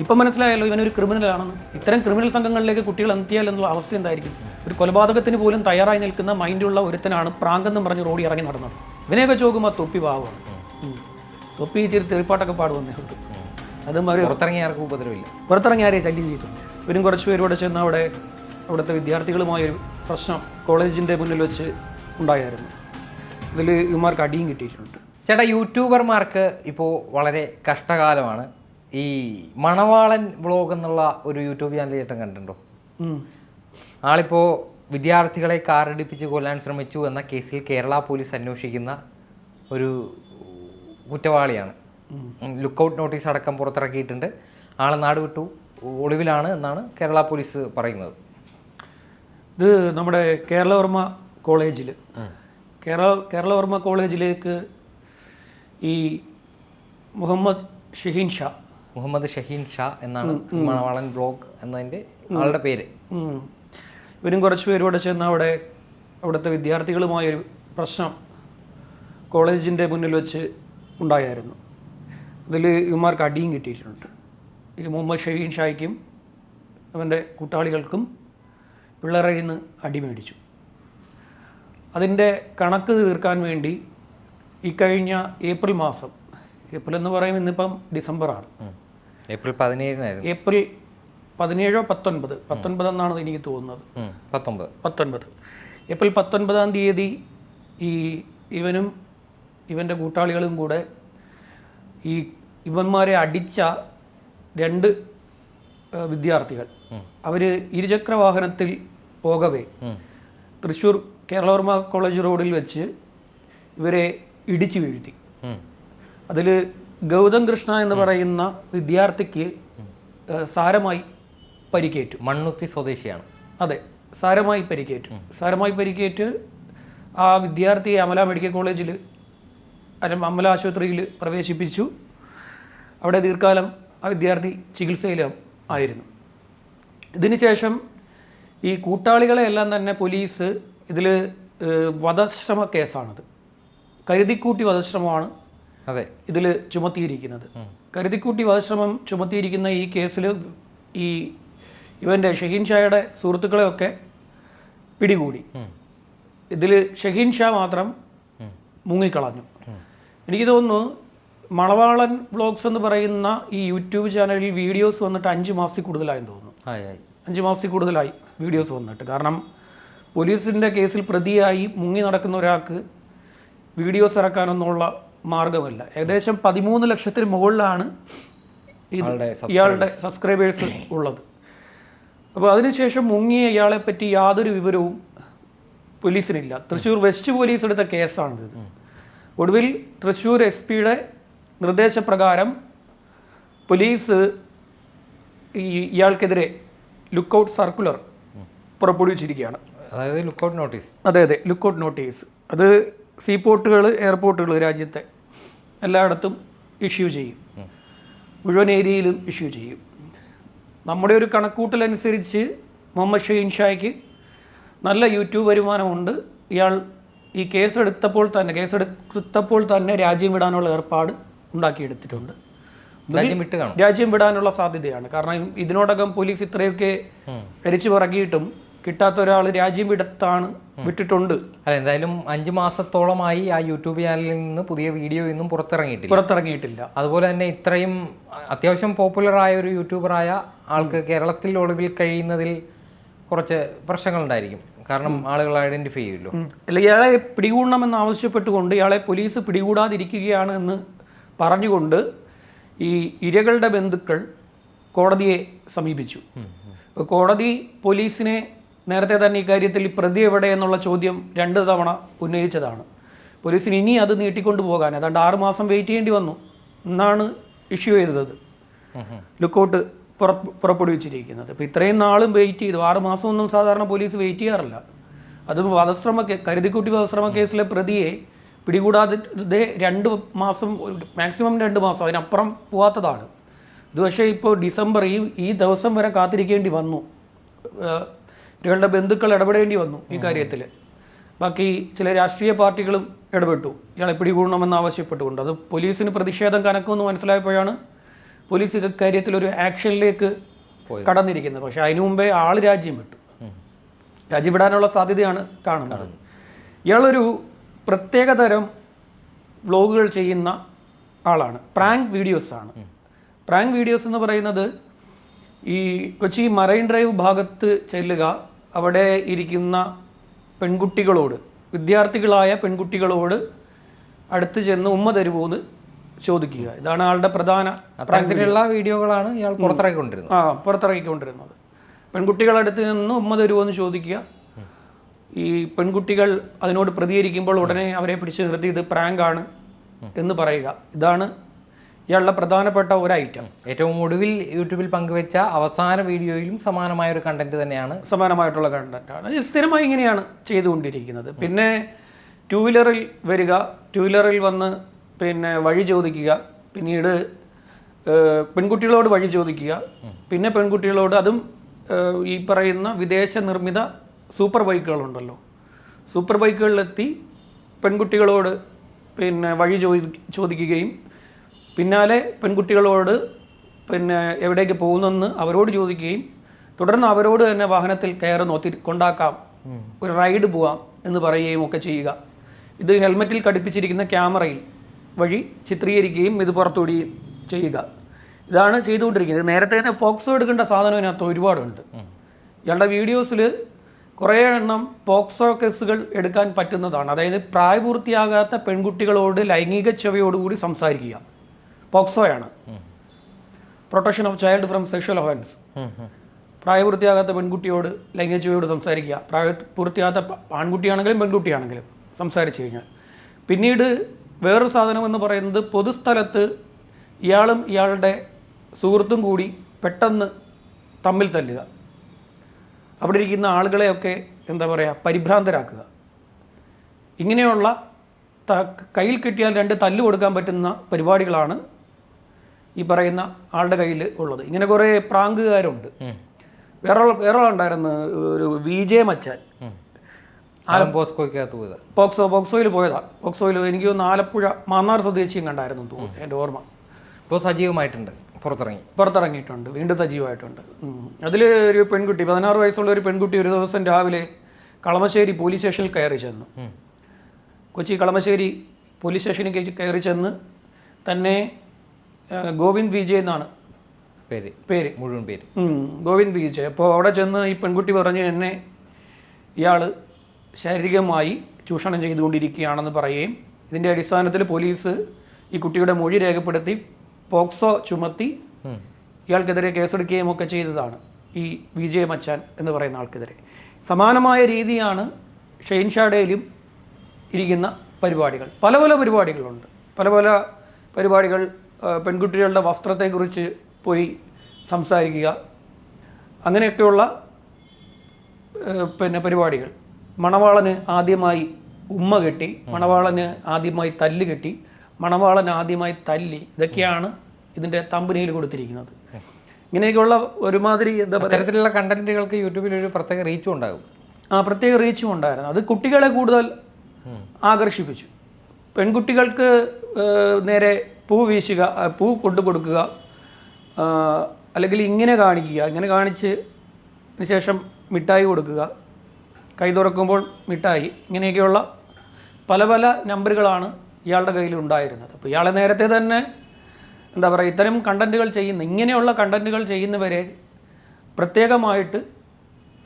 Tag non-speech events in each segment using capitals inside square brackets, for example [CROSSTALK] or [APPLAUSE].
ഇപ്പം മനസ്സിലായല്ലോ ഇവനൊരു ക്രിമിനലാണെന്ന്. ഇത്തരം ക്രിമിനൽ സംഘങ്ങളിലേക്ക് കുട്ടികൾ എത്തിയാൽ എന്നുള്ള അവസ്ഥ എന്തായിരിക്കും? ഒരു കൊലപാതകത്തിന് പോലും തയ്യാറായി നിൽക്കുന്ന മൈൻഡുള്ള ഒരുത്തനാണ് പ്രാങ്കെന്നും പറഞ്ഞ് റോഡി ഇറങ്ങി നടന്നത്. ഇവനെയൊക്കെ ചോക്കുമ്പോൾ തൊപ്പി പാവമാണ്. തൊപ്പി ഇച്ചിരി തെറിപ്പാട്ടൊക്കെ പാടുവന്നേ ഉണ്ട് അതും അവർ പുറത്തിറങ്ങിയ ആർക്കും ഉപദ്രവമില്ല. പുറത്തിറങ്ങി ആരെയും ശല്യം ചെയ്തിട്ടുണ്ട് ഇവരും കുറച്ച് പേര് ഇവിടെ ചെന്ന് അവിടെ അവിടുത്തെ വിദ്യാർത്ഥികളുമായൊരു പ്രശ്നം കോളേജിന്റെ മുന്നിൽ വെച്ച് ഉണ്ടായിരുന്നു ഇതിൽ ഇവന്മാർക്ക് അടിയും കിട്ടിയിട്ടുണ്ട്. ചേട്ടാ യൂട്യൂബർമാർക്ക് ഇപ്പോൾ വളരെ കഷ്ടകാലമാണ്. ഈ മണവാളൻ വ്ളോഗ് എന്നുള്ള ഒരു യൂട്യൂബ് ചാനൽ ചേട്ടൻ കണ്ടിട്ടുണ്ടോ? ആളിപ്പോ ആളിപ്പോൾ വിദ്യാർത്ഥികളെ കാറിടിപ്പിച്ച് കൊല്ലാൻ ശ്രമിച്ചു എന്ന കേസിൽ കേരള പോലീസ് അന്വേഷിക്കുന്ന ഒരു കുറ്റവാളിയാണ്. ലുക്കൗട്ട് നോട്ടീസ് അടക്കം പുറത്തിറക്കിയിട്ടുണ്ട്. ആൾ നാട് വിട്ടു. ഒളിവിലാണ് എന്നാണ് കേരള പോലീസ് പറയുന്നത്. ഇത് നമ്മുടെ കേരളവർമ്മ കോളേജിൽ. കേരള കേരളവർമ്മ കോളേജിലേക്ക് ഈ മുഹമ്മദ് ഷഹീൻ ഷാ മുഹമ്മദ് ഷഹീൻ ഷാ എന്നാണ് മണവാളൻ ബ്ലോഗ് എന്നതിന്റെ ആളുടെ പേര്. ഇവരും കുറച്ച് പേര് ഇവിടെ ചെന്ന് അവിടെ അവിടുത്തെ വിദ്യാർത്ഥികളുമായൊരു പ്രശ്നം കോളേജിന്റെ മുന്നിൽ വെച്ച് ഉണ്ടായിരുന്നു അതിൽ ഇവന്മാർക്ക് അടിയും കിട്ടിയിട്ടുണ്ട്. ഈ മുഹമ്മദ് ഷഹീൻ ഷായ്ക്കും അവന്റെ കൂട്ടാളികൾക്കും പിള്ളേരിൽ നിന്ന് അടി മേടിച്ചു. അതിന്റെ കണക്ക് തീർക്കാൻ വേണ്ടി ഈ കഴിഞ്ഞ ഏപ്രിൽ മാസം ഏപ്രിൽ എന്ന് പറയും ഇന്നിപ്പം ഡിസംബറാണ്. ഏപ്രിൽ പതിനേഴിനായിരുന്നു. ഏപ്രിൽ പതിനേഴോ പത്തൊൻപത്. പത്തൊൻപത് എന്നാണ് എനിക്ക് തോന്നുന്നത്. പത്തൊൻപത് പത്തൊൻപത്. ഏപ്രിൽ പത്തൊൻപതാം തീയതി ഈ ഇവനും ഇവന്റെ കൂട്ടാളികളും കൂടെ ഈ ഇവന്മാരെ അടിച്ച രണ്ട് വിദ്യാർത്ഥികൾ. അവർ ഇരുചക്ര വാഹനത്തിൽ പോകവേ. തൃശ്ശൂർ കേരളവർമ്മ കോളേജ് റോഡിൽ വെച്ച് ഇവരെ ഇടിച്ചു വീഴ്ത്തി. അതിൽ ഗൗതം കൃഷ്ണ എന്ന് പറയുന്ന വിദ്യാർത്ഥിക്ക് സാരമായി പരിക്കേറ്റു. മണ്ണുത്തി സ്വദേശിയാണ്. അതെ സാരമായി പരിക്കേറ്റു. സാരമായി പരിക്കേറ്റ് ആ വിദ്യാർത്ഥിയെ അമല മെഡിക്കൽ കോളേജിൽ അല്ല അമല ആശുപത്രിയിൽ പ്രവേശിപ്പിച്ചു. അവിടെ ദീർഘകാലം ആ വിദ്യാർത്ഥി ചികിത്സയിലും ആയിരുന്നു. ഇതിനുശേഷം ഈ കൂട്ടാളികളെ എല്ലാം തന്നെ പോലീസ് ഇതിൽ വധശ്രമ കേസാണത്. കരുതിക്കൂട്ടി വധശ്രമമാണ് അതെ ഇതിൽ ചുമത്തിയിരിക്കുന്നത്. കരുതിക്കൂട്ടി വധശ്രമം ചുമത്തിയിരിക്കുന്ന ഈ കേസിൽ ഈ ഇവന്റെ ഷഹീൻ ഷായുടെ സുഹൃത്തുക്കളെയൊക്കെ പിടികൂടി. ഇതിൽ ഷഹീൻ ഷാ മാത്രം. മുങ്ങിക്കളഞ്ഞു. എനിക്ക് തോന്നുന്നു മണവാളൻ വ്ലോഗ്സ് എന്ന് പറയുന്ന ഈ യൂട്യൂബ് ചാനലിൽ വീഡിയോസ് വന്നിട്ട് അഞ്ച് മാസത്തിൽ കൂടുതലായെന്ന് തോന്നുന്നു. അഞ്ച് മാസത്തിൽ കൂടുതലായി വീഡിയോസ് വന്നിട്ട്. കാരണം പോലീസിന്റെ കേസിൽ പ്രതിയായി മുങ്ങി നടക്കുന്ന ഒരാൾക്ക് വീഡിയോസ് ഇറക്കാനൊന്നുള്ള മാർഗമല്ല ഏകദേശം പതിമൂന്ന് ലക്ഷത്തിന് മുകളിലാണ് ഇയാളുടെ സബ്സ്ക്രൈബേഴ്സ് ഉള്ളത്. അപ്പോൾ അതിനുശേഷം മുങ്ങിയ ഇയാളെ പറ്റി യാതൊരു വിവരവും പോലീസിനില്ല. തൃശ്ശൂർ വെസ്റ്റ് പോലീസ് എടുത്ത കേസാണിത് ഒടുവിൽ തൃശ്ശൂർ എസ് പിയുടെ നിർദ്ദേശപ്രകാരം പോലീസ് ഈ ഇയാൾക്കെതിരെ ലുക്കൗട്ട് സർക്കുലർ പുറപ്പെടുവിച്ചിരിക്കുകയാണ്. അതായത് ലുക്കൗട്ട് നോട്ടീസ്. അതെ അതെ. Lookout notice. അത് സീപോർട്ടുകൾ എയർപോർട്ടുകൾ രാജ്യത്തെ എല്ലായിടത്തും ഇഷ്യൂ ചെയ്യും. മുഴുവൻ ഏരിയയിലും ഇഷ്യൂ ചെയ്യും. നമ്മുടെ ഒരു കണക്കൂട്ടലനുസരിച്ച് മുഹമ്മദ് ഷെയിൻ ഷായ്ക്ക് നല്ല യൂട്യൂബ് വരുമാനമുണ്ട്. ഇയാൾ ഈ കേസെടുത്തപ്പോൾ തന്നെ കേസെടുത്തപ്പോൾ തന്നെ രാജ്യം വിടാനുള്ള ഏർപ്പാട് ഉണ്ടാക്കിയെടുത്തിട്ടുണ്ട്. രാജ്യം വിടാനുള്ള സാധ്യതയാണ്. കാരണം ഇതിനോടകം പോലീസ് ഇത്രയൊക്കെ അരിച്ചു പറക്കിയിട്ടും കിട്ടാത്ത ഒരാൾ രാജ്യം വിടത്താണ് വിട്ടിട്ടുണ്ട്. അല്ല എന്തായാലും അഞ്ച് മാസത്തോളമായി ആ യൂട്യൂബ് ചാനലിൽ നിന്ന് പുതിയ വീഡിയോ ഇന്നും പുറത്തിറങ്ങിയിട്ടില്ല. പുറത്തിറങ്ങിയിട്ടില്ല. അതുപോലെ തന്നെ ഇത്രയും അത്യാവശ്യം പോപ്പുലർ ആയ ഒരു യൂട്യൂബറായ ആൾക്ക് കേരളത്തിൽ ഒളിവിൽ കഴിയുന്നതിൽ കുറച്ച് പ്രശ്നങ്ങൾ ഉണ്ടായിരിക്കും കാരണം ആളുകൾ ഐഡന്റിഫൈ ചെയ്യുമല്ലോ. അല്ല ഇയാളെ പിടികൂടണമെന്ന് ആവശ്യപ്പെട്ടുകൊണ്ട് ഇയാളെ പോലീസ് പിടികൂടാതിരിക്കുകയാണ് എന്ന് പറഞ്ഞുകൊണ്ട് ഈ ഇരകളുടെ ബന്ധുക്കൾ കോടതിയെ സമീപിച്ചു. കോടതി പോലീസിനെ നേരത്തെ തന്നെ ഇക്കാര്യത്തിൽ പ്രതി എവിടെ എന്നുള്ള ചോദ്യം രണ്ട് തവണ ഉന്നയിച്ചതാണ്. പോലീസിന് ഇനി അത് നീട്ടിക്കൊണ്ടു പോകാൻ ഏതാണ്ട് ആറ് മാസം വെയിറ്റ് ചെയ്യേണ്ടി വന്നു. എന്നാണ് ഇഷ്യൂ ചെയ്തത്. ലുക്കൗട്ട് പുറ പുറപ്പെടുവിച്ചിരിക്കുന്നത്. അപ്പോൾ ഇത്രയും നാളും വെയിറ്റ് ചെയ്തു. ആറ് മാസമൊന്നും സാധാരണ പോലീസ് വെയിറ്റ് ചെയ്യാറില്ല. അത് വധശ്രമ കരുതിക്കുട്ടി വധശ്രമ കേസിലെ പ്രതിയെ പിടികൂടാതെ രണ്ട് മാസം മാക്സിമം രണ്ട് മാസം അതിനപ്പുറം പോവാത്തതാണ്. ഇത് പക്ഷേ ഇപ്പോൾ ഡിസംബർ ഈ ഈ ദിവസം വരെ കാത്തിരിക്കേണ്ടി വന്നു. ഇവരുടെ ബന്ധുക്കൾ ഇടപെടേണ്ടി വന്നു ഈ കാര്യത്തിൽ ബാക്കി ചില രാഷ്ട്രീയ പാർട്ടികളും ഇടപെട്ടു. ഇയാളെ പിടികൂടണമെന്ന് ആവശ്യപ്പെട്ടുകൊണ്ട്. അത് പോലീസിന് പ്രതിഷേധം കനക്കുമെന്ന് മനസ്സിലായപ്പോഴാണ് പോലീസ് ഇക്കാര്യത്തിൽ ഒരു ആക്ഷനിലേക്ക്. കടന്നിരിക്കുന്നത്. പക്ഷേ അതിനു മുമ്പേ ആൾ രാജ്യം വിട്ടു. രാജ്യം വിടാനുള്ള സാധ്യതയാണ് കാണുന്നത്. ഇയാളൊരു പ്രത്യേകതരം വ്ലോഗുകൾ ചെയ്യുന്ന ആളാണ്. പ്രാങ്ക് വീഡിയോസ് ആണ്. പ്രാങ്ക് വീഡിയോസ് എന്ന് പറയുന്നത് ഈ കൊച്ചി മറൈൻ ഡ്രൈവ് ഭാഗത്ത് ചെല്ലുക അവിടെ ഇരിക്കുന്ന പെൺകുട്ടികളോട് വിദ്യാർത്ഥികളായ പെൺകുട്ടികളോട് അടുത്ത് ചെന്ന് ഉമ്മ തരുമോന്ന് ചോദിക്കുക. ഇതാണ് ആളുടെ പ്രധാന അത്തരത്തിലുള്ള വീഡിയോകളാണ് ഇയാൾ പുറത്തിറക്കിക്കൊണ്ടിരുന്നത് ആ പുറത്തിറക്കിക്കൊണ്ടിരുന്നത് പെൺകുട്ടികളടുത്ത് നിന്ന് ഉമ്മ തരുമോന്ന് ചോദിക്കുക. ഈ പെൺകുട്ടികൾ അതിനോട് പ്രതികരിക്കുമ്പോൾ ഉടനെ അവരെ പിടിച്ചു നിർത്തി ഇത് പ്രാങ്കാണ് ആണ് എന്ന് പറയുക. ഇതാണ് ഇയാളുടെ പ്രധാനപ്പെട്ട ഒരു ഐറ്റം ഏറ്റവും ഒടുവിൽ യൂട്യൂബിൽ പങ്കുവെച്ച അവസാന വീഡിയോയിലും സമാനമായ ഒരു കണ്ടന്റ് തന്നെയാണ്. സമാനമായിട്ടുള്ള കണ്ടന്റാണ് ആണ്. സ്ഥിരമായി ഇങ്ങനെയാണ് ചെയ്തുകൊണ്ടിരിക്കുന്നത്. പിന്നെ ടൂ വീലറിൽ വരിക ടൂ വീലറിൽ വന്ന് പിന്നെ വഴി ചോദിക്കുക പിന്നീട് പെൺകുട്ടികളോട് വഴി ചോദിക്കുക പിന്നെ പെൺകുട്ടികളോട് അതും ഈ പറയുന്ന വിദേശ നിർമ്മിത സൂപ്പർ ബൈക്കുകളുണ്ടല്ലോ. സൂപ്പർ ബൈക്കുകളിലെത്തി പെൺകുട്ടികളോട് പിന്നെ വഴി ചോദി ചോദിക്കുകയും പിന്നാലെ പെൺകുട്ടികളോട് പിന്നെ എവിടേക്ക് പോകുന്നെന്ന് അവരോട് ചോദിക്കുകയും തുടർന്ന് അവരോട് തന്നെ വാഹനത്തിൽ കയറി നോത്തി കൊണ്ടാക്കാം ഒരു റൈഡ് പോവാം എന്ന് പറയുകയും ഒക്കെ ചെയ്യുക. ഇത് ഹെൽമെറ്റിൽ ഘടിപ്പിച്ചിരിക്കുന്ന ക്യാമറയിൽ വഴി ചിത്രീകരിക്കുകയും ഇത് പുറത്തുവിടുകയും ചെയ്യുക. ഇതാണ് ചെയ്തുകൊണ്ടിരിക്കുന്നത്. നേരത്തെ തന്നെ പോക്സോ എടുക്കേണ്ട സാധനം ഇതിനകത്ത് ഒരുപാടുണ്ട്. ഇയാളുടെ വീഡിയോസിൽ കുറേ എണ്ണം പോക്സോ കേസുകൾ എടുക്കാൻ പറ്റുന്നതാണ്. അതായത് പ്രായപൂർത്തിയാകാത്ത പെൺകുട്ടികളോട് ലൈംഗിക ചൊവ്വയോടുകൂടി സംസാരിക്കുക. പോക്സോയാണ്. Protection of child from sexual offence പ്രായപൂർത്തിയാകാത്ത പെൺകുട്ടിയോട് ലൈംഗിക ചൊവ്വയോട് സംസാരിക്കുക. പ്രായപൂർത്തിയാകാത്ത ആൺകുട്ടിയാണെങ്കിലും പെൺകുട്ടിയാണെങ്കിലും സംസാരിച്ചു കഴിഞ്ഞാൽ. പിന്നീട് വേറൊരു സാധനം എന്ന് പറയുന്നത് പൊതുസ്ഥലത്ത് ഇയാളും ഇയാളുടെ സുഹൃത്തും കൂടി പെട്ടെന്ന് തമ്മിൽ തല്ലുക. അവിടെ ഇരിക്കുന്ന ആളുകളെയൊക്കെ എന്താ പറയുക പരിഭ്രാന്തരാക്കുക. ഇങ്ങനെയുള്ള കയ്യിൽ കിട്ടിയാൽ രണ്ട് തല്ല് കൊടുക്കാൻ പറ്റുന്ന പരിപാടികളാണ് ഈ പറയുന്ന ആളുടെ കയ്യിൽ ഉള്ളത്. ഇങ്ങനെ കുറേ പ്രാങ്കുകാരുണ്ട്. വേറെ വേറെ ഉണ്ടായിരുന്നു ഒരു വി ജെ മച്ചാൻ പോയത്. പോക്സോ പോക്സോയിൽ പോയതാ. പോക്സോയിൽ എനിക്ക് തോന്നുന്നു ആലപ്പുഴ മാന്നാർ സ്വദേശിയും കണ്ടായിരുന്നു തോന്നുന്നു എന്റെ ഓർമ്മ. ഇപ്പോൾ സജീവമായിട്ടുണ്ട് പുറത്തിറങ്ങി. പുറത്തിറങ്ങിയിട്ടുണ്ട് വീണ്ടും സജീവമായിട്ടുണ്ട്. അതിൽ ഒരു പെൺകുട്ടി പതിനാറ് വയസ്സുള്ള ഒരു പെൺകുട്ടി ഒരു ദിവസം രാവിലെ കളമശ്ശേരി പോലീസ് സ്റ്റേഷനിൽ കയറി ചെന്നു. കൊച്ചി കളമശ്ശേരി പോലീസ് സ്റ്റേഷനിൽ കയറി- ചെന്ന് തന്നെ ഗോവിന്ദ് വിജയ് എന്നാണ്. പേര്. പേര്. മുഴുവൻ പേര്. ഗോവിന്ദ് വിജയ്. അപ്പോൾ അവിടെ ചെന്ന് ഈ പെൺകുട്ടി പറഞ്ഞ് എന്നെ ഇയാൾ ശാരീരികമായി ചൂഷണം ചെയ്തുകൊണ്ടിരിക്കുകയാണെന്ന് പറയുകയും ഇതിന്റെ അടിസ്ഥാനത്തിൽ പോലീസ് ഈ കുട്ടിയുടെ മൊഴി രേഖപ്പെടുത്തി പോക്സോ ചുമത്തി ഇയാൾക്കെതിരെ കേസെടുക്കുകയും ഒക്കെ ചെയ്തതാണ് ഈ വിജയ് മച്ചാൻ എന്ന് പറയുന്ന ആൾക്കെതിരെ. സമാനമായ രീതിയാണ് ഷെയിൻഷാഡയിലും ഇരിക്കുന്ന പരിപാടികൾ. പല പല പരിപാടികളുണ്ട്. പല പല പരിപാടികൾ പെൺകുട്ടികളുടെ വസ്ത്രത്തെക്കുറിച്ച് പോയി സംസാരിക്കുക. അങ്ങനെയൊക്കെയുള്ള പിന്നെ പരിപാടികൾ. മണവാളന് ആദ്യമായി ഉമ്മ കെട്ടി മണവാളന് ആദ്യമായി തല്ല് കെട്ടി മണവാളൻ ആദ്യമായി തല്ലി ഇതൊക്കെയാണ് ഇതിന്റെ തമ്പനിയിൽ കൊടുത്തിരിക്കുന്നത്. ഇങ്ങനെയൊക്കെയുള്ള ഒരുമാതിരി എന്താ പറയുക അത്തരത്തിലുള്ള കണ്ടന്റുകൾക്ക് യൂട്യൂബിൽ ഒരു പ്രത്യേക റീച്ചും ഉണ്ടാകും. ആ പ്രത്യേക റീച്ചും ഉണ്ടായിരുന്നു. അത് കുട്ടികളെ കൂടുതൽ. ആകർഷിപ്പിച്ചു. പെൺകുട്ടികൾക്ക് നേരെ പൂ വീശുക പൂ കൊണ്ടു കൊടുക്കുക അല്ലെങ്കിൽ ഇങ്ങനെ കാണിക്കുക. ഇങ്ങനെ കാണിച്ച് ശേഷം മിഠായി കൊടുക്കുക. കൈ തുറക്കുമ്പോൾ മിഠായി. ഇങ്ങനെയൊക്കെയുള്ള പല പല നമ്പറുകളാണ് ഇയാളുടെ കയ്യിൽ ഉണ്ടായിരുന്നത്. അപ്പോൾ ഇയാളെ നേരത്തെ തന്നെ എന്താ പറയുക ഇത്തരം കണ്ടന്റുകൾ ചെയ്യുന്ന ഇങ്ങനെയുള്ള കണ്ടന്റുകൾ ചെയ്യുന്നവരെ പ്രത്യേകമായിട്ട്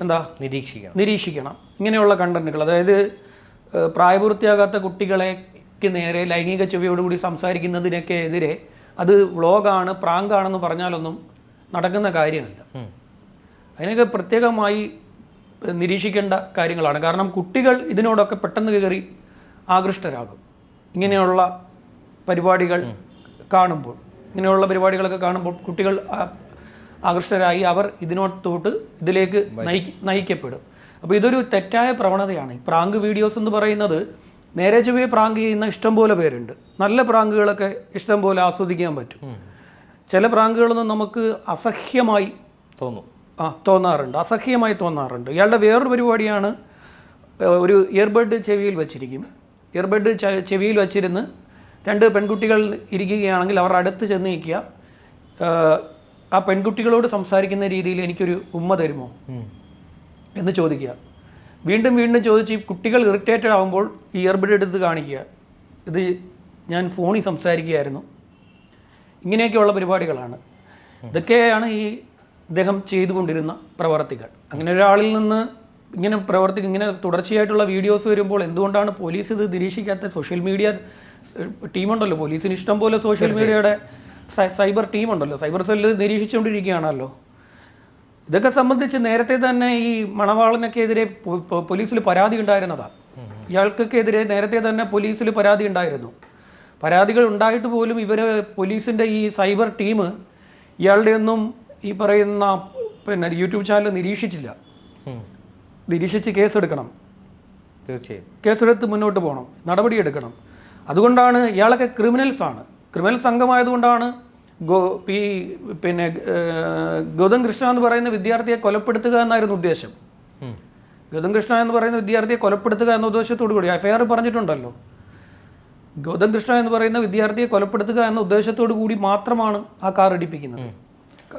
എന്താ നിരീക്ഷിക്കണം. നിരീക്ഷിക്കണം. ഇങ്ങനെയുള്ള കണ്ടന്റുകൾ അതായത് പ്രായപൂർത്തിയാകാത്ത പ്രായപൂർത്തിയാകാത്ത കുട്ടികളെക്ക് നേരെ ലൈംഗിക ചൊവ്വയോടുകൂടി സംസാരിക്കുന്നതിനൊക്കെ എതിരെ അത് വ്ളോഗാണ് പ്രാങ്കാണെന്ന് പറഞ്ഞാലൊന്നും നടക്കുന്ന കാര്യമല്ല. അതിനൊക്കെ പ്രത്യേകമായി നിരീക്ഷിക്കേണ്ട കാര്യങ്ങളാണ്. കാരണം കുട്ടികൾ ഇതിനോടൊക്കെ പെട്ടെന്ന് കയറി ആകൃഷ്ടരാകും. ഇങ്ങനെയുള്ള പരിപാടികൾ കാണുമ്പോൾ ഇങ്ങനെയുള്ള പരിപാടികളൊക്കെ കാണുമ്പോൾ കുട്ടികൾ ആകൃഷ്ടരായി അവർ ഇതിനോട്ടോട്ട് ഇതിലേക്ക് നയി നയിക്കപ്പെടും. അപ്പോൾ ഇതൊരു തെറ്റായ പ്രവണതയാണ്. ഈ പ്രാങ്ക് വീഡിയോസ് എന്ന് പറയുന്നത് നേരെ ചൊവ്വയെ പ്രാങ്ക് ചെയ്യുന്ന ഇഷ്ടംപോലെ പേരുണ്ട്. നല്ല പ്രാങ്കുകളൊക്കെ ഇഷ്ടംപോലെ ആസ്വദിക്കാൻ പറ്റും. ചില പ്രാങ്കുകളൊന്നും നമുക്ക് അസഹ്യമായി തോന്നും. ആ തോന്നാറുണ്ട്. അസഹ്യമായി തോന്നാറുണ്ട്. ഇയാളുടെ വേറൊരു പരിപാടിയാണ് ഒരു ഇയർബഡ് ചെവിയിൽ വെച്ചിരിക്കും. ഇയർബഡ് ചെവിയിൽ വെച്ചിരുന്ന് രണ്ട് പെൺകുട്ടികൾ ഇരിക്കുകയാണെങ്കിൽ അവർ അടുത്ത് ചെന്ന് നിൽക്കുക. ആ പെൺകുട്ടികളോട് സംസാരിക്കുന്ന രീതിയിൽ എനിക്കൊരു ഉമ്മ തരുമോ? എന്ന് ചോദിക്കുക. വീണ്ടും വീണ്ടും ചോദിച്ച് ഈ കുട്ടികൾ ഇറിറ്റേറ്റഡ് ആകുമ്പോൾ ഈ ഇയർബഡ് എടുത്ത് കാണിക്കുക. ഇത് ഞാൻ ഫോണിൽ സംസാരിക്കുകയായിരുന്നു. ഇങ്ങനെയൊക്കെയുള്ള പരിപാടികളാണ്. ഇതൊക്കെയാണ് ഈ ഇദ്ദേഹം ചെയ്തുകൊണ്ടിരുന്ന പ്രവർത്തികൾ. അങ്ങനെ ഒരാളിൽ നിന്ന് ഇങ്ങനെ പ്രവർത്തി ഇങ്ങനെ തുടർച്ചയായിട്ടുള്ള വീഡിയോസ് വരുമ്പോൾ എന്തുകൊണ്ടാണ് പോലീസ് ഇത് നിരീക്ഷിക്കാത്ത സോഷ്യൽ മീഡിയ ടീമുണ്ടല്ലോ. പോലീസിന് ഇഷ്ടം പോലെ സോഷ്യൽ മീഡിയയുടെ സൈബർ ടീമുണ്ടല്ലോ. സൈബർ സെല്ല് നിരീക്ഷിച്ചുകൊണ്ടിരിക്കുകയാണല്ലോ. ഇതൊക്കെ സംബന്ധിച്ച് നേരത്തെ തന്നെ ഈ മണവാളനൊക്കെതിരെ പോലീസിൽ പരാതി ഉണ്ടായിരുന്നതാണ് ഇയാൾക്കൊക്കെതിരെ നേരത്തെ തന്നെ പോലീസിൽ പരാതി ഉണ്ടായിരുന്നു. പരാതികൾ ഉണ്ടായിട്ട് പോലും ഇവർ പോലീസിന്റെ ഈ സൈബർ ടീം ഇയാളുടെ ഒന്നും ഈ പറയുന്ന പിന്നെ യൂട്യൂബ് ചാനൽ നിരീക്ഷിച്ചില്ല. നിരീക്ഷിച്ച് കേസെടുക്കണം. തീർച്ചയായും. കേസെടുത്ത് മുന്നോട്ട് പോകണം. നടപടിയെടുക്കണം. അതുകൊണ്ടാണ് ഇയാളൊക്കെ ക്രിമിനൽസ് ആണ് സംഘമായതുകൊണ്ടാണ് ഗോ ഈ പിന്നെ ഗൗതം കൃഷ്ണ എന്ന് പറയുന്ന വിദ്യാർത്ഥിയെ കൊലപ്പെടുത്തുക എന്നായിരുന്നു ഉദ്ദേശം. ഗൗതം കൃഷ്ണ എന്ന് പറയുന്ന വിദ്യാർത്ഥിയെ കൊലപ്പെടുത്തുക എന്ന ഉദ്ദേശത്തോടു കൂടി എഫ്ഐആർ പറഞ്ഞിട്ടുണ്ടല്ലോ ഗൗതം കൃഷ്ണ എന്ന് പറയുന്ന വിദ്യാർത്ഥിയെ കൊലപ്പെടുത്തുക എന്ന ഉദ്ദേശത്തോടു കൂടി മാത്രമാണ് ആ കാർ ഇടിപ്പിക്കുന്നത്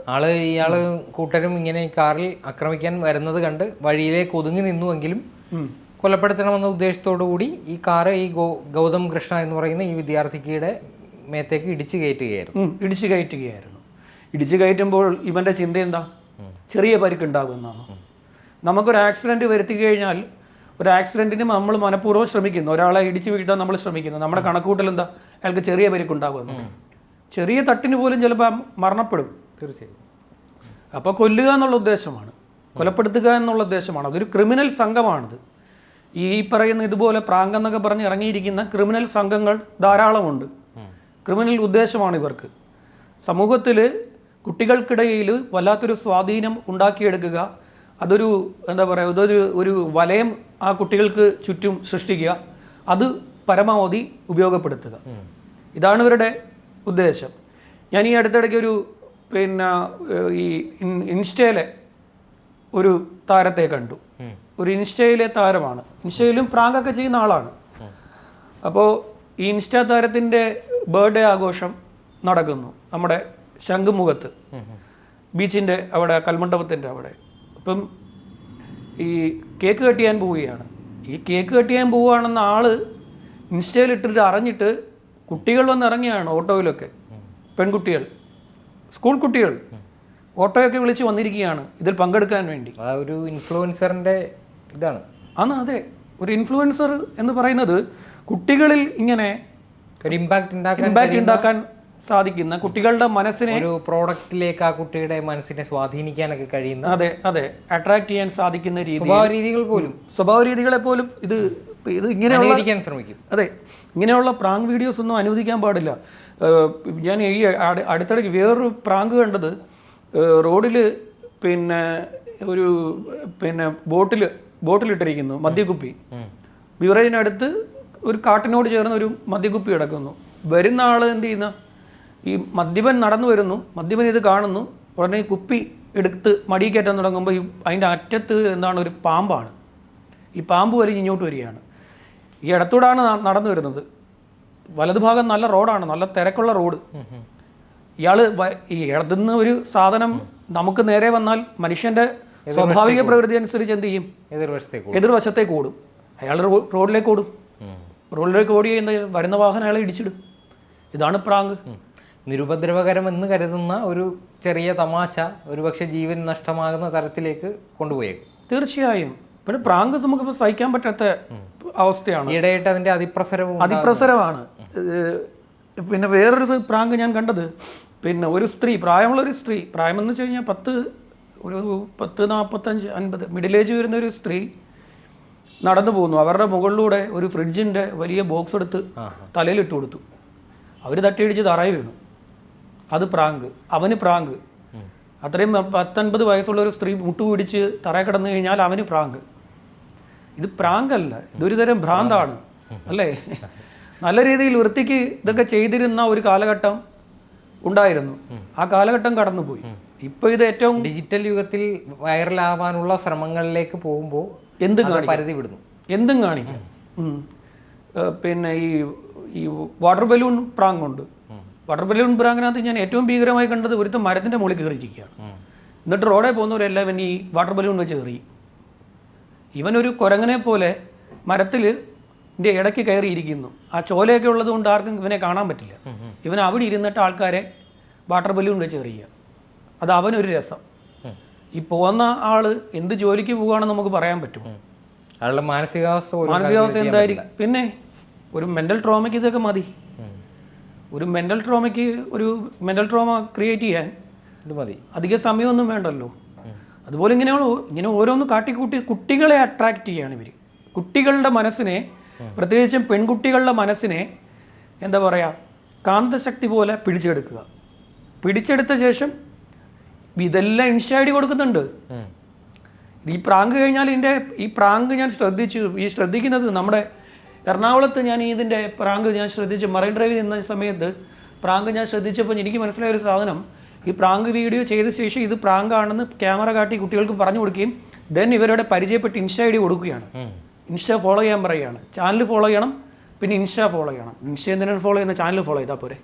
ആൾ ഇയാൾ കൂട്ടരും ഇങ്ങനെ ഈ കാറിൽ ആക്രമിക്കാൻ വരുന്നത് കണ്ട് വഴിയിലേക്ക് ഒതുങ്ങി നിന്നുവെങ്കിലും. കൊലപ്പെടുത്തണമെന്ന ഉദ്ദേശത്തോടു കൂടി ഈ കാറ് ഈ ഗോ ഗൗതം കൃഷ്ണ എന്ന് പറയുന്ന ഈ വിദ്യാർത്ഥിയുടെ മേത്തേക്ക് ഇടിച്ചു കയറ്റുകയായിരുന്നു. ഇടിച്ചു കയറ്റുകയായിരുന്നു. ഇടിച്ചു കയറ്റുമ്പോൾ ഇവന്റെ ചിന്ത എന്താ? ചെറിയ പരിക്കുണ്ടാകുന്നതാണ് നമുക്കൊരു ആക്സിഡന്റ് വരുത്തി കഴിഞ്ഞാൽ ഒരു ആക്സിഡന്റിന് നമ്മൾ മനഃപൂർവം ശ്രമിക്കുന്നു. ഒരാളെ ഇടിച്ചു വീഴ്ത്താൻ നമ്മൾ ശ്രമിക്കുന്നു. നമ്മുടെ കണക്കൂട്ടൽ എന്താ? അയാൾക്ക് ചെറിയ പരിക്കുണ്ടാകുന്നു ചെറിയ തട്ടിന് പോലും ചിലപ്പോൾ മരണപ്പെടും. തീർച്ചയായും. അപ്പോൾ കൊല്ലുക എന്നുള്ള ഉദ്ദേശമാണ്. കൊലപ്പെടുത്തുക എന്നുള്ള ഉദ്ദേശമാണ്. അതൊരു ക്രിമിനൽ സംഘമാണിത്. ഈ പറയുന്ന ഇതുപോലെ പ്രാങ്ക് എന്നൊക്കെ പറഞ്ഞ് ഇറങ്ങിയിരിക്കുന്ന ക്രിമിനൽ സംഘങ്ങൾ ധാരാളമുണ്ട്. ക്രിമിനൽ ഉദ്ദേശമാണ് ഇവർക്ക്. സമൂഹത്തിൽ കുട്ടികൾക്കിടയിൽ വല്ലാത്തൊരു സ്വാധീനം ഉണ്ടാക്കിയെടുക്കുക അതൊരു എന്താ പറയുക ഇതൊരു ഒരു വലയം ആ കുട്ടികൾക്ക് ചുറ്റും സൃഷ്ടിക്കുക അത് പരമാവധി ഉപയോഗപ്പെടുത്തുക. ഇതാണ് ഇവരുടെ ഉദ്ദേശം. ഞാൻ ഈ അടുത്തിടയ്ക്ക് ഒരു പിന്നെ ഈ ഇൻ- ഇൻസ്റ്റയിലെ ഒരു താരത്തെ കണ്ടു. ഒരു ഇൻസ്റ്റയിലെ താരമാണ്. ഇൻസ്റ്റയിലും പ്രാങ്കൊക്കെ ചെയ്യുന്ന ആളാണ്. അപ്പോൾ ഈ ഇൻസ്റ്റാ താരത്തിന്റെ ബർത്ത്ഡേ ആഘോഷം നടക്കുന്നു നമ്മുടെ ശംഖുമുഖത്ത്. ബീച്ചിന്റെ അവിടെ കൽമണ്ഡപത്തിന്റെ അവിടെ. അപ്പം ഈ കേക്ക് കട്ട് ചെയ്യാൻ പോവുകയാണ്. ഈ കേക്ക് കട്ട് ചെയ്യാൻ പോവുകയാണെന്ന ആൾ ഇൻസ്റ്റയിൽ ഇട്ടിട്ട് അറിഞ്ഞിട്ട് കുട്ടികൾ വന്ന് ഇറങ്ങിയാണ് ഓട്ടോയിലൊക്കെ. പെൺകുട്ടികൾ സ്കൂൾ കുട്ടികൾ ഓട്ടോയൊക്കെ വിളിച്ച് വന്നിരിക്കുകയാണ് ഇതിൽ പങ്കെടുക്കാൻ വേണ്ടി. ആ ഒരു ഇൻഫ്ലുവൻസറിന്റെ ഇതാണ്. ആണ് അതെ. ഒരു ഇൻഫ്ലുവൻസർ എന്ന് പറയുന്നത് കുട്ടികളിൽ ഇങ്ങനെ ഒരു ഇമ്പാക്ട് ഉണ്ടാക്കാൻ സാധിക്കുന്ന കുട്ടികളുടെ മനസ്സിനെ ഒരു പ്രോഡക്റ്റിലേക്ക് ആ കുട്ടിയുടെ മനസ്സിനെ സ്വാധീനിക്കാനൊക്കെ കഴിയുന്ന അതെ അതെ. അട്രാക്ട് ചെയ്യാൻ സാധിക്കുന്ന രീതി സ്വഭാവ രീതികൾ പോലും. സ്വഭാവ രീതികളെ പോലും ഇത് ഇത് ഇങ്ങനെ അനുവദിക്കാൻ ശ്രമിക്കും. അതെ ഇങ്ങനെയുള്ള പ്രാങ്ക് വീഡിയോസ് ഒന്നും അനുവദിക്കാൻ പാടില്ല. ഞാൻ ഈ അടി- അടുത്തിടയ്ക്ക് വേറൊരു പ്രാങ്ക് കണ്ടത് റോഡിൽ പിന്നെ ഒരു പിന്നെ ബോട്ടിൽ ബോട്ടിലിട്ടിരിക്കുന്നു മദ്യക്കുപ്പി. ബിവറേജിനടുത്ത് ഒരു കാട്ടിനോട് ചേർന്ന് ഒരു മദ്യക്കുപ്പി കിടക്കുന്നു. വരുന്ന ആൾ എന്ത് ചെയ്യുന്ന? ഈ മദ്യപൻ നടന്നു വരുന്നു. മദ്യപൻ ഇത് കാണുന്നു. ഉടനെ കുപ്പി എടുത്ത് മടി കയറ്റാൻ തുടങ്ങുമ്പോൾ ഈ അതിന്റെ അറ്റത്ത് എന്താണ് ഒരു പാമ്പാണ്. ഈ പാമ്പ് വലിഞ്ഞ് ഇങ്ങോട്ട് വരികയാണ്. ഈ ഇടത്തൂടാണ് നടന്നു വരുന്നത്. വലതുഭാഗം നല്ല റോഡാണ്. നല്ല തിരക്കുള്ള റോഡ്. ഇയാൾ ഈ ഇടത്തുനിന്ന് ഒരു സാധനം നമുക്ക് നേരെ വന്നാൽ മനുഷ്യന്റെ സ്വാഭാവിക പ്രകൃതി അനുസരിച്ച് എന്ത് ചെയ്യും? എതിർവശത്തേക്ക് എതിർവശത്തേക്ക് ഓടും. അയാൾ റോഡിലേക്ക് ഓടും. റോഡിലേക്ക് ഓടി കഴിഞ്ഞാൽ വരുന്ന വാഹനം അയാളെ ഇടിച്ചിടും. ഇതാണ് പ്രാങ്ക്. നിരുപദ്രവകരം എന്ന് കരുതുന്ന ഒരു ചെറിയ തമാശ ഒരുപക്ഷെ ജീവൻ നഷ്ടമാകുന്ന തരത്തിലേക്ക് കൊണ്ടുപോയേക്കും. തീർച്ചയായും. പിന്നെ പ്രാങ്ക് നമുക്കിപ്പോൾ സഹിക്കാൻ പറ്റാത്ത അവസ്ഥയാണ്. ഇടയിട്ട് അതിന്റെ അതിപ്രസരവും അതിപ്രസരമാണ്. പിന്നെ വേറൊരു പ്രാങ്ക് ഞാൻ കണ്ടത്. പിന്നെ ഒരു സ്ത്രീ പ്രായമുള്ള ഒരു സ്ത്രീ പ്രായമെന്ന് വെച്ച് കഴിഞ്ഞാൽ പത്ത് ഒരു പത്ത് നാൽപ്പത്തഞ്ച് അൻപത് മിഡിൽ ഏജ് വരുന്ന ഒരു സ്ത്രീ നടന്നു പോകുന്നു. അവരുടെ മുകളിലൂടെ ഒരു ഫ്രിഡ്ജിന്റെ വലിയ ബോക്സ് എടുത്ത് തലയിലിട്ട് കൊടുത്തു. അവർ തട്ടിയിടിച്ച് തറയിൽ വീണു. അത് പ്രാങ്ക്. അവന് പ്രാങ്ക്. അത്രയും പത്തൊൻപത് വയസ്സുള്ള ഒരു സ്ത്രീ മുട്ടുപിടിച്ച് തറയിൽ കിടന്നു കഴിഞ്ഞാൽ അവന് പ്രാങ്ക്. ഇത് പ്രാങ്കല്ല. ഇതൊരു തരം ഭ്രാന്താണ് അല്ലേ? നല്ല രീതിയിൽ വൃത്തിക്ക് ഇതൊക്കെ ചെയ്തിരുന്ന ഒരു കാലഘട്ടം ഉണ്ടായിരുന്നു. ആ കാലഘട്ടം കടന്നുപോയി. ഇപ്പൊ ഇത് ഏറ്റവും ഡിജിറ്റൽ യുഗത്തിൽ വൈറലാവാനുള്ള ശ്രമങ്ങളിലേക്ക് പോകുമ്പോൾ എന്തും പരിധി വിടുന്നു. എന്തും കാണിക്കാം. പിന്നെ ഈ ഈ വാട്ടർ ബലൂൺ പ്രാങ് ഉണ്ട് വാട്ടർ ബലൂൺ പ്രാങ്കിനകത്ത് ഞാൻ ഏറ്റവും ഭീകരമായി കണ്ടത് ഒരുത്ത മരത്തിന്റെ മുകളിൽ കയറിയിരിക്കുകയാണ്. എന്നിട്ട് റോഡിൽ പോകുന്നവരെല്ലാം ഇവൻ ഈ വാട്ടർ ബലൂൺ വെച്ച് കയറി. ഇവനൊരു കുരങ്ങനെ പോലെ മരത്തിൽ ഇതിന്റെ ഇടയ്ക്ക് കയറിയിരിക്കുന്നു. ആ ചോലയൊക്കെ ഉള്ളത് കൊണ്ട് ആർക്കും ഇവനെ കാണാൻ പറ്റില്ല. ഇവൻ അവിടെ ഇരുന്നിട്ട് ആൾക്കാരെ വാട്ടർ ബലൂൺ വെച്ച് എറിയുക. അത് അവനൊരു രസം. ഈ പോകുന്ന ആൾ എന്ത് ജോലിക്ക് പോവുകയാണെന്ന് നമുക്ക് പറയാൻ പറ്റും. അയാളുടെ മാനസികാവസ്ഥ മാനസികാവസ്ഥ എന്തായിരിക്കും? പിന്നെ ഒരു മെന്റൽ ട്രോമയ്ക്ക് ഇതൊക്കെ മതി. ഒരു മെന്റൽ ട്രോമയ്ക്ക് ഒരു മെന്റൽ ട്രോമ ക്രിയേറ്റ് ചെയ്യാൻ ഇത് മതി. അധിക സമയമൊന്നും വേണ്ടല്ലോ. അതുപോലെ ഇങ്ങനെയുള്ള ഇങ്ങനെ ഓരോന്ന് കാട്ടിക്കൂട്ടി കുട്ടികളെ അട്രാക്റ്റ് ചെയ്യാണ് ഇവർ കുട്ടികളുടെ മനസ്സിനെ പ്രത്യേകിച്ചും പെൺകുട്ടികളുടെ മനസ്സിനെ എന്താ പറയുക കാന്തശക്തി പോലെ പിടിച്ചെടുക്കുക. പിടിച്ചെടുത്ത ശേഷം ഇതെല്ലാം ഇൻസ്റ്റ ഐ ഡി കൊടുക്കുന്നുണ്ട്. ഈ പ്രാങ്ക് കഴിഞ്ഞാൽ ഇതിന്റെ ഈ പ്രാങ്ക് ഞാൻ ശ്രദ്ധിച്ചു ഈ ശ്രദ്ധിക്കുന്നത് നമ്മുടെ എറണാകുളത്ത് ഞാൻ ഇതിന്റെ പ്രാങ്ക് ഞാൻ ശ്രദ്ധിച്ചു. മറൈൻ ഡ്രൈവിൽ നിന്ന സമയത്ത് പ്രാങ്ക് ഞാൻ ശ്രദ്ധിച്ചപ്പോൾ എനിക്ക് മനസ്സിലായ ഒരു സാധനം. ഈ പ്രാങ്ക് വീഡിയോ ചെയ്ത ശേഷം ഇത് പ്രാങ്ക് ആണെന്ന് ക്യാമറ കാട്ടി കുട്ടികൾക്ക് പറഞ്ഞു കൊടുക്കുകയും ദെൻ ഇവരുടെ പരിചയപ്പെട്ട് ഇൻസ്റ്റ ഐ ഡി കൊടുക്കുകയാണ്. ഇൻസ്റ്റാ ഫോളോ ചെയ്യാൻ പറയുകയാണ്. ചാനൽ ഫോളോ ചെയ്യണം പിന്നെ ഇൻസ്റ്റ ഫോളോ ചെയ്യണം. ഇൻസ്റ്റ എന്തിനാണ് ഫോളോ ചെയ്യുന്ന ചാനൽ ഫോളോ ചെയ്താൽ പോരെ.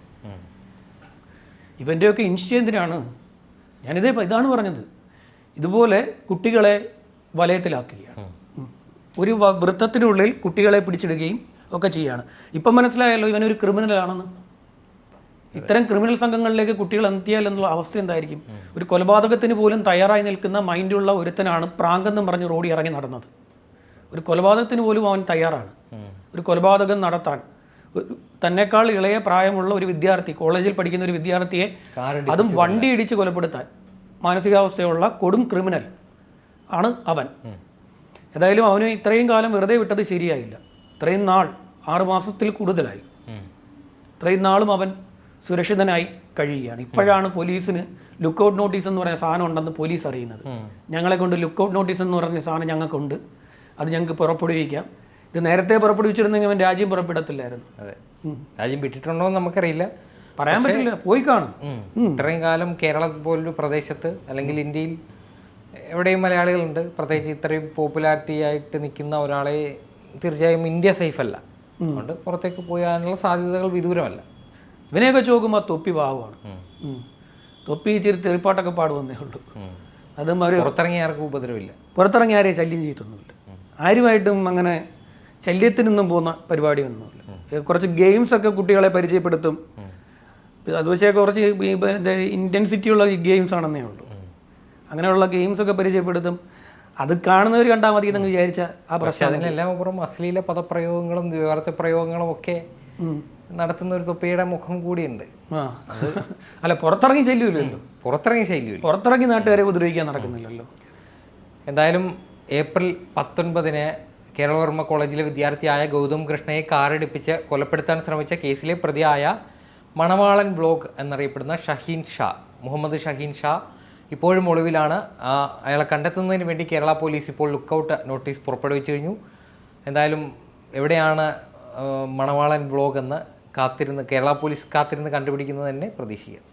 ഇവന്റെയൊക്കെ ഇൻസ്റ്റ എന്തിനാണ്? ഞാനിതേ ഇതാണ് പറഞ്ഞത്. ഇതുപോലെ കുട്ടികളെ വലയത്തിലാക്കുകയാണ്. ഒരു വൃത്തത്തിനുള്ളിൽ കുട്ടികളെ പിടിച്ചിടുകയും ഒക്കെ ചെയ്യാണ് ഇപ്പം മനസ്സിലായല്ലോ ഇവനൊരു ക്രിമിനലാണെന്ന്. ഇത്തരം ക്രിമിനൽ സംഘങ്ങളിലേക്ക് കുട്ടികൾ എത്തിയാൽ എന്നുള്ള അവസ്ഥ എന്തായിരിക്കും? ഒരു കൊലപാതകത്തിന് പോലും തയ്യാറായി നിൽക്കുന്ന മൈൻഡുള്ള ഒരുത്തനാണ് പ്രാങ്കെന്നും പറഞ്ഞ് റോഡി ഇറങ്ങി നടന്നത്. ഒരു കൊലപാതകത്തിന് പോലും അവൻ തയ്യാറാണ്. ഒരു കൊലപാതകം നടത്താൻ. തന്നെക്കാൾ ഇളയ പ്രായമുള്ള ഒരു വിദ്യാർത്ഥി കോളേജിൽ പഠിക്കുന്ന ഒരു വിദ്യാർത്ഥിയെ അതും വണ്ടി ഇടിച്ച് കൊലപ്പെടുത്താൻ മാനസികാവസ്ഥയുള്ള കൊടും ക്രിമിനൽ ആണ് അവൻ. ഏതായാലും അവന് ഇത്രയും കാലം വെറുതെ വിട്ടത് ശരിയായില്ല. ഇത്രയും നാൾ ആറുമാസത്തിൽ കൂടുതലായി. ഇത്രയും നാളും അവൻ സുരക്ഷിതനായി കഴിയുകയാണ്. ഇപ്പോഴാണ് പോലീസിന് ലുക്കൗട്ട് നോട്ടീസ് എന്ന് പറയുന്ന സാധനം ഉണ്ടെന്ന് പോലീസ് അറിയുന്നത്. ഞങ്ങളെ കൊണ്ട് ലുക്കൗട്ട് നോട്ടീസ് എന്ന് പറഞ്ഞ സാധനം ഞങ്ങൾക്കുണ്ട്. അത് ഞങ്ങൾക്ക് പുറപ്പെടുവിക്കാം. ഇത് നേരത്തെ പുറപ്പെടുവിച്ചിരുന്നെങ്കിൽ അവൻ രാജ്യം പുറപ്പെടത്തില്ലായിരുന്നു. അതെ. രാജ്യം വിട്ടിട്ടുണ്ടോ എന്ന് നമുക്കറിയില്ല. പറയാൻ പറ്റില്ല. പോയി കാണും. ഇത്രയും കാലം കേരള പോലൊരു പ്രദേശത്ത് അല്ലെങ്കിൽ ഇന്ത്യയിൽ എവിടെയും മലയാളികളുണ്ട്. പ്രത്യേകിച്ച് ഇത്രയും പോപ്പുലാരിറ്റി ആയിട്ട് നിൽക്കുന്ന ഒരാളെ തീർച്ചയായും ഇന്ത്യ സേഫ് അല്ല. അതുകൊണ്ട് പുറത്തേക്ക് പോകാനുള്ള സാധ്യതകൾ വിദൂരമല്ല. ഇവനെയൊക്കെ ചോക്കുമ്പോൾ തൊപ്പി പാവമാണ്. ഉം. തൊപ്പി ഇച്ചിരി തെറിപ്പാട്ടൊക്കെ പാടുവന്നേ ഉള്ളൂ. അതും അവർ പുറത്തിറങ്ങി ആർക്കും ഉപദ്രവമില്ല. പുറത്തിറങ്ങി ആരെയും ശല്യം ചെയ്തിട്ടൊന്നുമില്ല ആരുമായിട്ടും അങ്ങനെ ശല്യത്തിനൊന്നും പോകുന്ന പരിപാടിയൊന്നുമില്ല. കുറച്ച് ഗെയിംസ് ഒക്കെ കുട്ടികളെ പരിചയപ്പെടുത്തും. അത് പക്ഷേ കുറച്ച് ഇന്റൻസിറ്റി ഉള്ള ഗെയിംസ് ആണെന്നേ ഉള്ളൂ. അങ്ങനെയുള്ള ഗെയിംസ് ഒക്കെ പരിചയപ്പെടുത്തും. അത് കാണുന്നവർ കണ്ടാൽ മതി എന്ന് വിചാരിച്ച ആ പ്രശ്നം അതിനെല്ലാം അപ്പുറം അശ്ലീല പദപ്രയോഗങ്ങളും വിവർത്ത പ്രയോഗങ്ങളും ഒക്കെ നടത്തുന്ന ഒരു തൊപ്പിയുടെ മുഖം കൂടിയുണ്ട്. [LAUGHS] അല്ല പുറത്തിറങ്ങി ശല്യമില്ലല്ലോ. പുറത്തിറങ്ങി ശൈലിയില്ല പുറത്തിറങ്ങി നാട്ടുകാരെ ഉപദ്രവിക്കാൻ നടക്കുന്നില്ലല്ലോ. എന്തായാലും ഏപ്രിൽ പത്തൊൻപതിന് കേരളവർമ്മ കോളേജിലെ വിദ്യാർത്ഥിയായ ഗൗതം കൃഷ്ണയെ കാറിടിപ്പിച്ച് കൊലപ്പെടുത്താൻ ശ്രമിച്ച കേസിലെ പ്രതിയായ മണവാളൻ ബ്ലോഗ് എന്നറിയപ്പെടുന്ന ഷഹീൻ ഷാ മുഹമ്മദ് ഷഹീൻ ഷാ ഇപ്പോഴും ഒളിവിലാണ്. അയാളെ കണ്ടെത്തുന്നതിന് വേണ്ടി കേരള പോലീസ് ഇപ്പോൾ ലുക്കൗട്ട് നോട്ടീസ് പുറപ്പെടുവിച്ചു കഴിഞ്ഞു. എന്തായാലും എവിടെയാണ് മണവാളൻ ബ്ലോഗ് എന്ന് കാത്തിരുന്ന് കേരള പോലീസ് കാത്തിരുന്ന് കണ്ടുപിടിക്കുന്നത് തന്നെ പ്രതീക്ഷിക്കുക